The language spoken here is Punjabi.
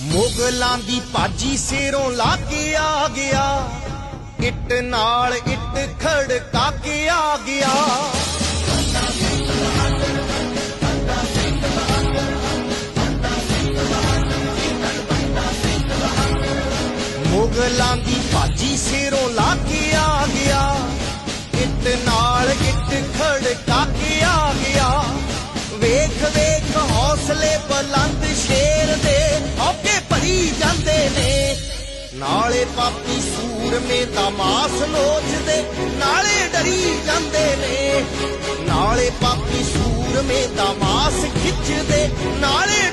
ਮੁਗਲਾਂ ਦੀ ਭਾਜੀ ਸਿਰੋਂ ਲਾ ਕੇ ਆ ਗਿਆ। ਇੱਟ ਨਾਲ ਇੱਟ ਖੜਕਾ ਕੇ ਆ ਗਿਆ। ਮੁਗਲਾਂ ਦੀ ਭਾਜੀ ਸਿਰੋਂ ਲਾ ਕੇ ਆ ਗਿਆ। ਇੱਟ ਨਾਲ ਇੱਟ ਖੜਕਾ ਕੇ ਆ ਗਿਆ। ਵੇਖ ਵੇਖ ਹੌਸਲੇ ਨਾਲੇ ਪਾਪੀ ਸੂਰਮੇ ਦਾ ਮਾਸ ਲੋਚਦੇ ਨਾਲੇ ਡਰੀ ਜਾਂਦੇ ਨੇ। ਨਾਲੇ ਪਾਪੀ ਸੂਰਮੇ ਦਾ ਮਾਸ ਖਿੱਚਦੇ, ਨਾਲੇ